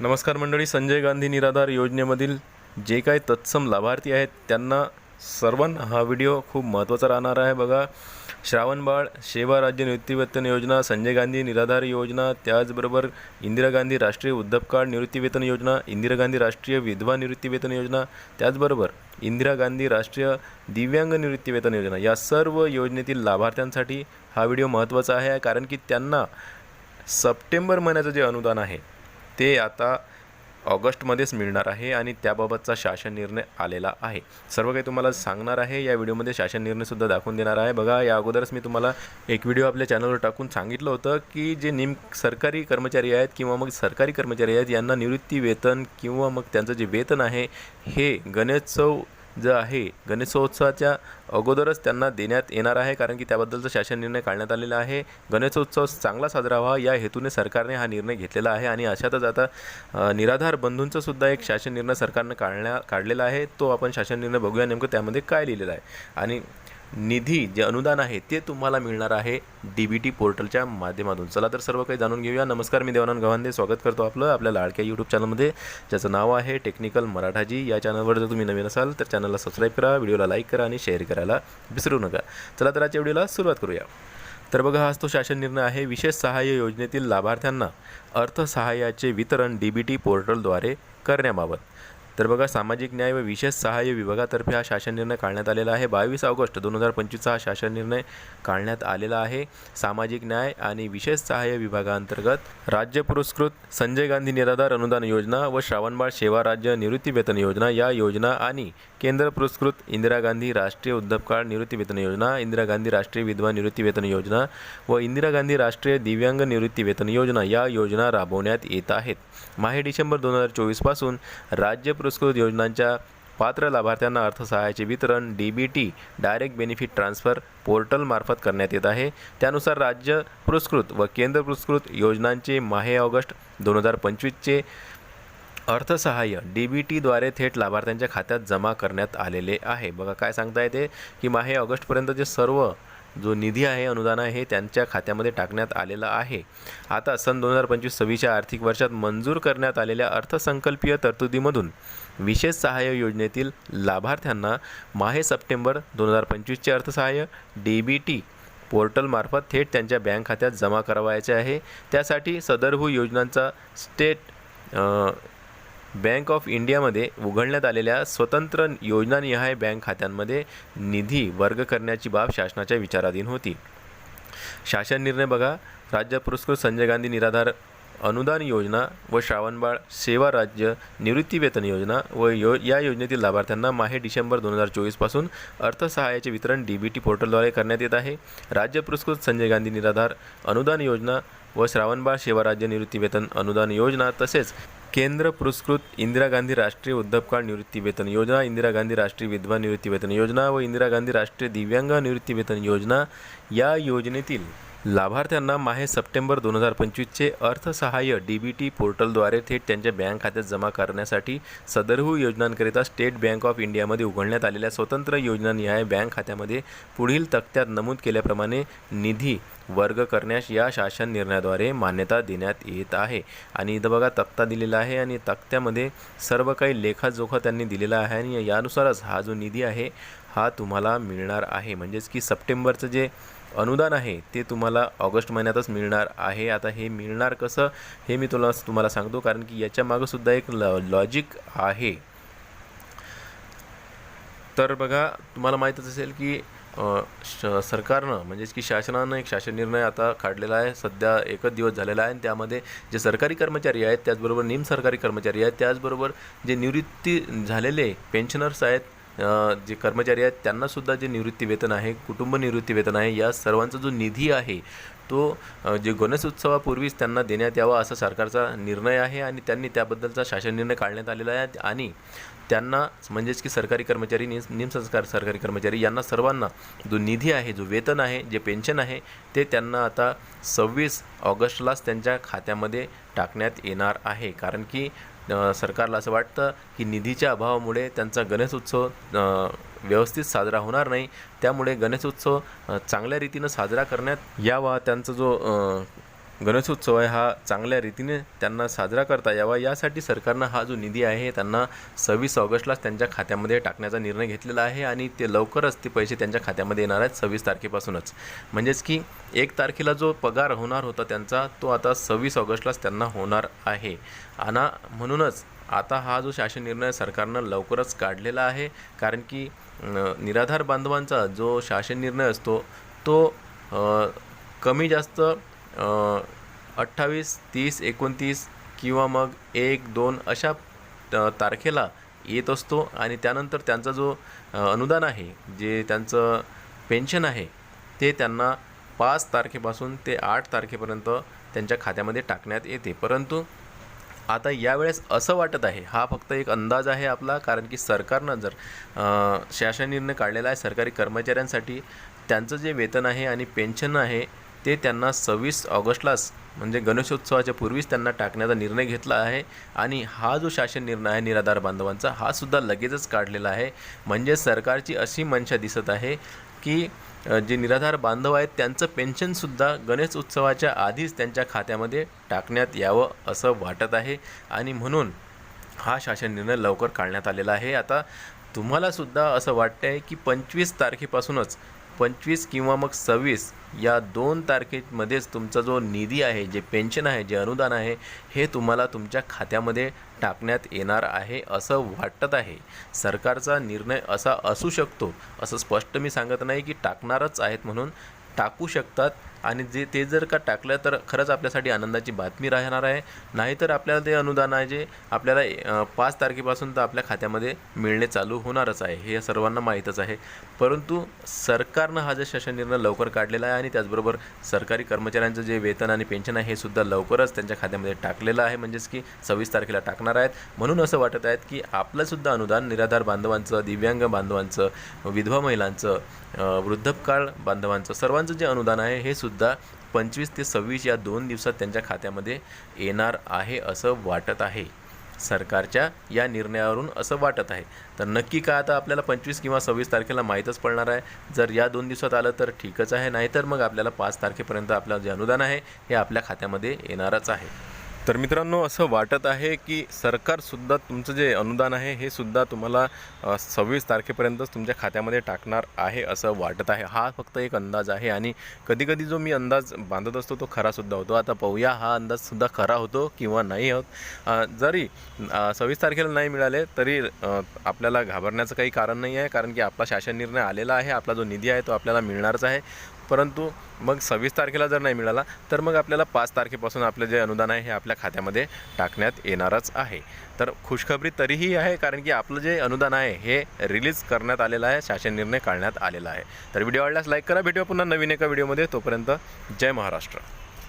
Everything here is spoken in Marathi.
नमस्कार मंडळी संजय गांधी निराधार योजनेमधील जे काही तत्सम लाभार्थी आहेत त्यांना सर्वांना हा व्हिडिओ खूप महत्त्वाचा राहणार आहे. बघा श्रावणबाळ सेवा राज्य निवृत्तीवेतन योजना संजय गांधी निराधार योजना त्याचबरोबर इंदिरा गांधी राष्ट्रीय वृद्धपकाळ निवृत्तीवेतन योजना इंदिरा गांधी राष्ट्रीय विधवा निवृत्तीवेतन योजना त्याचबरोबर इंदिरा गांधी राष्ट्रीय दिव्यांग निवृत्तीवेतन योजना. या सर्व योजनेतील लाभार्थ्यांसाठी हा व्हिडिओ महत्त्वाचा आहे कारण की त्यांना सप्टेंबर महिन्याचं जे अनुदान आहे ते आता ऑगस्टमध्येच मिळणार आहे आणि त्याबाबतचा शासन निर्णय आलेला आहे. सर्व काही तुम्हाला सांगणार आहे. या व्हिडिओमध्ये शासन निर्णयसुद्धा दाखवून देणार आहे. बघा या अगोदरच मी तुम्हाला एक व्हिडिओ आपल्या चॅनलवर टाकून सांगितलं होतं की जे निम सरकारी कर्मचारी आहेत किंवा मग सरकारी कर्मचारी आहेत यांना निवृत्ती वेतन किंवा मग त्यांचं जे वेतन आहे हे गणेशोत्सव जे आहे गणेशोत्सवाच्या अगोदरच त्यांना देण्यात येणार आहे कारण की त्याबद्दलचा शासन निर्णय काढण्यात आलेला आहे. गणेशोत्सव चांगला साजरा व्हावा या हेतूने सरकारने हा निर्णय घेतलेला आहे आणि अशातच आता निराधार बंधूंचा सुद्धा एक शासन निर्णय सरकारनं काढण्या काढलेला आहे. तो आपण शासन निर्णय बघूया नेमकं त्यामध्ये काय लिहिलेलं आहे. आणि निधी जे अनुदान आहे ते तुम्हाला मिळणार आहे डी बी टी पोर्टलच्या माध्यमातून. चला तर सर्व काही जाणून घेऊया. नमस्कार मी देवानंद गव्हांदे स्वागत करतो आपलं आपल्या लाडक्या यूट्यूब चॅनलमध्ये ज्याचं नाव आहे टेक्निकल मराठाजी या चॅनलवर जर तुम्ही नवीन असाल तर चॅनलला सबस्क्राईब करा व्हिडिओला लाईक करा आणि शेअर करायला विसरू नका. चला तर आजच्या व्हिडिओला सुरुवात करूया. तर बघा हाच तो शासन निर्णय आहे. विशेष सहाय्य योजनेतील लाभार्थ्यांना अर्थसहाय्याचे वितरण डी बी टी पोर्टलद्वारे करण्याबाबत. तर बघा सामाजिक न्याय व विशेष सहाय्य विभागातर्फे हा शासन निर्णय काढण्यात आलेला आहे. बावीस ऑगस्ट दोन हजार पंचवीसचा हा शासन निर्णय काढण्यात आलेला आहे. सामाजिक न्याय आणि विशेष सहाय्य विभागांतर्गत राज्य पुरस्कृत संजय गांधी निराधार अनुदान योजना व श्रावणबाळ सेवा राज्य निवृत्ती वेतन योजना या योजना आणि केंद्र पुरस्कृत इंदिरा गांधी राष्ट्रीय उद्धवकाळ निवृत्ती वेतन योजना इंदिरा गांधी राष्ट्रीय विधवा निवृत्ती वेतन योजना व इंदिरा गांधी राष्ट्रीय दिव्यांग निवृत्ती वेतन योजना या योजना राबवण्यात येत आहेत. माहे डिसेंबर दोन हजार चोवीसपासून राज्य पुरस्कृत योजनांच्या पात्र लाभार्थ्यांना अर्थसहाय्याचे वितरण D B T direct benefit transfer पोर्टलमार्फत करण्यात येत आहे. त्यानुसार राज्य पुरस्कृत व केंद्र पुरस्कृत योजनांचे माहे ऑगस्ट दोन हजार पंचवीसचे अर्थसहाय्य डी बी टीद्वारे थेट लाभार्थ्यांच्या खात्यात जमा करण्यात आलेले आहे. बघा काय सांगता येते? की माहे ऑगस्टपर्यंतचे सर्व जो निधी आहे अनुदान आहे त्यांच्या खात्यामध्ये टाकण्यात आलेला आहे. आता सन दोन हजार पंचवीस सव्वीसच्या आर्थिक वर्षात मंजूर करण्यात आलेल्या अर्थसंकल्पीय तरतुदीमधून विशेष सहाय्य योजनेतील लाभार्थ्यांना माहे सप्टेंबर दोन हजार पंचवीसचे अर्थसहाय्य डी बी टी पोर्टलमार्फत थेट त्यांच्या बँक खात्यात जमा करावायचे आहे. त्यासाठी सदरहू योजनांचा स्टेट बँक ऑफ इंडियामध्ये उघडण्यात आलेल्या स्वतंत्र योजनानिहाय बँक खात्यांमध्ये निधी वर्ग करण्याची बाब शासनाच्या विचाराधीन होती. शासन निर्णय बघा राज्य पुरस्कृत संजय गांधी निराधार अनुदान योजना व श्रावणबाळ सेवा राज्य निवृत्ती वेतन योजना व यो या योजनेतील लाभार्थ्यांना माहे डिसेंबर दोन हजार चोवीसपासून अर्थसहाय्याचे वितरण डी बी टी पोर्टलद्वारे करण्यात येत आहे. राज्य पुरस्कृत संजय गांधी निराधार अनुदान योजना व श्रावणबाळ सेवा राज्य निवृत्ती वेतन अनुदान योजना तसेच केंद्र पुरस्कृत इंदिरा गांधी राष्ट्रीय उद्धवकाळ निवृत्तीवेतन योजना इंदिरा गांधी राष्ट्रीय विधवा निवृत्तीवेतन योजना व इंदिरा गांधी राष्ट्रीय दिव्यांग निवृत्तीवेतन योजना या योजनेतील लाभार्थ्यांना माहे सप्टेंबर दोन हजार पंचवीसचे अर्थसहाय्य डी बी टी पोर्टलद्वारे थेट त्यांच्या बँक खात्यात जमा करण्यासाठी सदरहू योजनांकरिता स्टेट बँक ऑफ इंडियामध्ये उघडण्यात आलेल्या स्वतंत्र योजनानिहाय बँक खात्यामध्ये पुढील तक्त्यात नमूद केल्याप्रमाणे निधी वर्ग करण्यास या शासन निर्णयाद्वारे मान्यता देण्यात येत आहे. आणि इथं बघा तक्ता दिलेला आहे आणि तक्त्यामध्ये सर्व काही लेखाजोखा त्यांनी दिलेला आहे आणि यानुसारच हा जो निधी आहे हा तुम्हाला मिळणार आहे. म्हणजेच की सप्टेंबरचं जे अनुदान आहे ते तुम्हाला ऑगस्ट महिन्यातच मिळणार आहे. आता हे मिळणार कसं हे मी तुला तुम्हाला सांगतो कारण की याच्या एक लॉ लॉजिक आहे. तर बघा तुम्हाला माहीतच असेल की श सरकारनं म्हणजेच की शासनानं एक शासन निर्णय आता काढलेला आहे. सध्या एकच दिवस झालेला आहे आणि त्यामध्ये जे सरकारी कर्मचारी आहेत त्याचबरोबर निम सरकारी कर्मचारी आहेत त्याचबरोबर जे निवृत्ती झालेले पेन्शनर्स आहेत जे कर्मचारी आहेत त्यांनासुद्धा जे निवृत्ती वेतन आहे कुटुंब निवृत्ती वेतन आहे या सर्वांचा जो निधी आहे तो जे गणेशोत्सवापूर्वीच त्यांना देण्यात यावा असा सरकारचा निर्णय आहे आणि त्यांनी त्याबद्दलचा शासन निर्णय काढण्यात आलेला आहे आणि त्यांना म्हणजेच की सरकारी कर्मचारी निम निमसंस्कार सरकारी कर्मचारी यांना सर्वांना जो निधी आहे जो वेतन आहे जे पेन्शन आहे ते त्यांना आता सव्वीस ऑगस्टलाच त्यांच्या खात्यामध्ये टाकण्यात येणार आहे. कारण की सरकारला असं वाटतं की निधीच्या अभावामुळे त्यांचा गणेशोत्सव उत्सव व्यवस्थित साजरा होणार नाही. त्यामुळे गणेशोत्सव उत्सव चांगल्या रीतीनं साजरा करण्यात यावा. त्यांचा जो गणेशोत्सव आहे हा चांगल्या रीतीने त्यांना साजरा करता यावा. यासाठी सरकारनं हा जो निधी आहे त्यांना सव्वीस ऑगस्टलाच त्यांच्या खात्यामध्ये टाकण्याचा निर्णय घेतलेला आहे आणि ते लवकरच ते पैसे त्यांच्या खात्यामध्ये येणार आहेत सव्वीस तारखेपासूनच. म्हणजेच की एक तारखेला जो पगार होणार होता त्यांचा तो आता सव्वीस ऑगस्टलाच त्यांना होणार आहे. आणि म्हणूनच आता हा जो शासन निर्णय सरकारनं लवकरच काढलेला आहे कारण की निराधार बांधवांचा जो शासन निर्णय असतो तो कमी जास्त अठ्ठावीस तीस एकोणतीस किंवा मग एक दोन अशा तारखेला येत असतो आणि त्यानंतर त्यांचा जो अनुदान आहे जे त्यांचं पेन्शन आहे ते त्यांना पाच तारखेपासून ते आठ तारखेपर्यंत त्यांच्या खात्यामध्ये टाकण्यात येते. परंतु आता यावेळेस असं वाटत आहे हा फक्त एक अंदाज आहे आपला कारण की सरकारनं जर शासन निर्णय काढलेला आहे सरकारी कर्मचाऱ्यांसाठी त्यांचं जे वेतन आहे आणि पेन्शन आहे ते त्यांना सव्वीस ऑगस्टलाच म्हणजे गणेशोत्सवाच्या पूर्वीच त्यांना टाकण्याचा निर्णय घेतला आहे. आणि हा जो शासन निर्णय आहे निराधार बांधवांचा हा सुद्धा लगेचच काढलेला आहे. म्हणजे सरकारची अशी मंशा दिसत आहे की जे निराधार बांधव आहेत त्यांचं पेन्शनसुद्धा गणेश उत्सवाच्या आधीच त्यांच्या खात्यामध्ये टाकण्यात यावं असं वाटत आहे. आणि म्हणून हा शासन निर्णय लवकर काढण्यात आलेला आहे. आता तुम्हालासुद्धा असं वाटतं आहे की पंचवीस तारखेपासूनच पंचवीस किंवा मग सव्वीस या दोन तारखेमध्येच तुमचा जो निधी आहे जे पेन्शन आहे जे अनुदान आहे हे तुम्हाला तुमच्या खात्यामध्ये टाकण्यात येणार आहे असं वाटत आहे. सरकारचा निर्णय असा असू शकतो असं स्पष्ट मी सांगत नाही की टाकणारच आहेत म्हणून टाकू शकतात आणि जे ते जर का टाकलं तर खरंच आपल्यासाठी आनंदाची बातमी राहणार आहे. नाहीतर आपल्याला ते अनुदान आहे जे आपल्याला पाच तारखेपासून तर आपल्या खात्यामध्ये मिळणे चालू होणारच आहे. हे सर्वांना माहीतच आहे. परंतु सरकारनं हा जे शासन निर्णय लवकर काढलेला आहे आणि त्याचबरोबर सरकारी कर्मचाऱ्यांचं जे वेतन आणि पेन्शन आहे हे सुद्धा लवकरच त्यांच्या खात्यामध्ये टाकलेलं आहे. म्हणजेच की सव्वीस तारखेला टाकणार आहेत. म्हणून असं वाटत आहेत की आपलंसुद्धा अनुदान निराधार बांधवांचं दिव्यांग बांधवांचं विधवा महिलांचं वृद्धपकाळ वृद्धकाळ बांधवांचं सर्वांचं जे अनुदान आहे हे सुद्धा पंचवीस ते सव्वीस या दोन दिवसात त्यांच्या खात्यामध्ये येणार आहे असं वाटत आहे. सरकारच्या या निर्णयावरून असं वाटत आहे. तर नक्की काय आता आपल्याला पंचवीस किंवा सव्वीस तारखेला माहीतच पडणार आहे? जर या दोन दिवसात आलं तर ठीकच आहे नाहीतर मग आपल्याला पाच तारखेपर्यंत आपलं जे अनुदान आहे हे आपल्या खात्यामध्ये येणारच आहे. तर मित्रांनो असं वाटत आहे की सरकारसुद्धा तुमचं जे अनुदान आहे हे सुद्धा तुम्हाला सव्वीस तारखेपर्यंतच तुमच्या खात्यामध्ये टाकणार आहे असं वाटत आहे. हा फक्त एक अंदाज आहे आणि कधीकधी जो मी अंदाज बांधत असतो तो खरासुद्धा होतो. आता पाहूया हा अंदाजसुद्धा खरा होतो किंवा नाही होत. जरी सव्वीस तारखेला नाही मिळाले तरी आपल्याला घाबरण्याचं काही कारण नाही आहे कारण की आपला शासन निर्णय आलेला आहे आपला जो निधी आहे तो आपल्याला मिळणारच आहे. परंतु मग सव्वीस तारखेला जर नाही मिळाला तर मग आपल्याला पाच तारखेपासून आपलं जे अनुदान आहे हे आपल्या खात्यामध्ये टाकण्यात येणारच आहे. तर खुशखबरी तरीही आहे कारण की आपलं जे अनुदान आहे हे रिलीज करण्यात आलेलं आहे शासन निर्णय काढण्यात आलेला आहे. तर व्हिडिओ आवडल्यास लाईक करा. भेटूया पुन्हा नवीन एका व्हिडिओमध्ये. तोपर्यंत जय महाराष्ट्र.